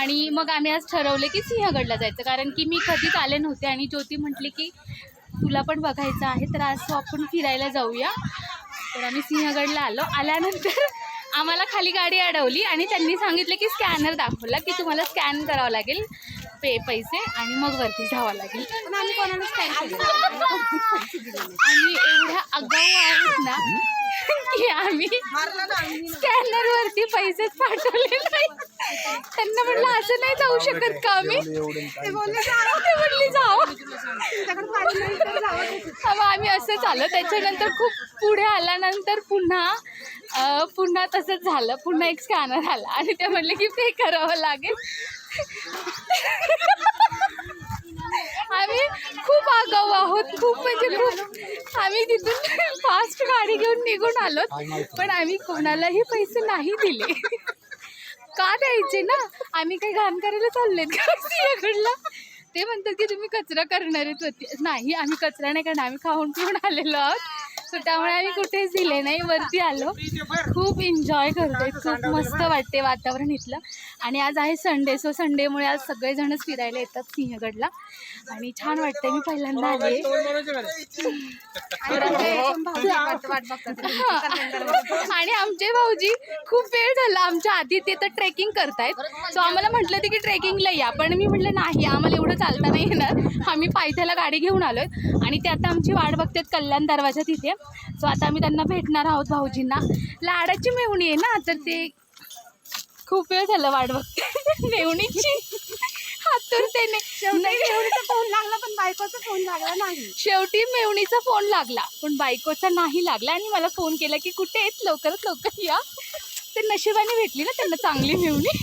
आणि मग आम्ही आज ठरवले की सिंहगडला जायचं. कारण की मी कधीच आले नव्हते आणि ज्योती म्हटली की तुला पण बघायचं आहे तर आज आपण फिरायला जाऊया. तर आम्ही सिंहगडला आलो. आल्यानंतर आम्हाला खाली गाडी अडवली आणि त्यांनी सांगितलं की स्कॅनर दाखवला की तुम्हाला स्कॅन करावं लागेल पे पैसे आणि मग वरती जावं लागेल. पण आम्ही कोणाला स्कॅन केलं आम्ही एवढ्या आगाऊ आहोत ना की आम्ही स्कॅनर पैसेच पाठवले नाही. त्यांना म्हटलं असं नाही जाऊ शकत का आम्ही? ते म्हणली जाऊ. मग आम्ही असं झालं. त्याच्यानंतर खूप पुढे आल्यानंतर पुन्हा पुन्हा तसंच झालं. पुन्हा एक स्कॅनर आला. आणि ते म्हणले की पे करावं लागेल. आम्ही खूप आगाऊ आहोत. खूप म्हणजे खूप आम्ही तिथून गाडी घेऊन निघून आलो पण आम्ही कोणालाही पैसे नाही दिले. का द्यायचे ना? आम्ही काही घाण करायला चाललेत का? सिंहगडला? ते म्हणतात की तुम्ही कचरा करणार होती. नाही आम्ही कचरा नाही करणार आम्ही खाऊन पिऊन आलेलो आहोत. सो त्यामुळे आम्ही कुठेच दिले नाही वरती आलो. खूप एन्जॉय करतोय खूप मस्त वाटते वातावरण इथलं. आणि आज आहे संडे सो संडेमुळे आज सगळेजणच फिरायला येतात सिंहगडला. आणि छान वाटतंय मी पहिल्यांदा आले आणि आमचे भाऊजी वाट वाट बघतात. आणि आमचे भाऊजी खूप वेळ झाला आमच्या आधी ते तर ट्रेकिंग करतायत. सो आम्हाला म्हटलं होतं की ट्रेकिंगला या पण मी म्हटलं नाही आम्हाला एवढं चालता नाही येणार. आम्ही पायथ्याला गाडी घेऊन आलोय. आणि ते आता आमची वाट बघतात कल्याण दरवाजा तिथे. सो आता आम्ही त्यांना भेटणार आहोत भाऊजींना. लाडाची मेहुणी आहे ना तर ते खूप वेळ झालं वाट बघते मेहुणीची हातुरतेने शेवटी फोन लागला पण बायकोचा फोन लागला नाही. शेवटी मेवणीचा फोन लागला पण बायकोचा नाही लागला. आणि मला फोन केला की कुठे आहेत? लवकरात लवकर या. तर नशिबाने भेटली ना त्यांना चांगली मेवणी.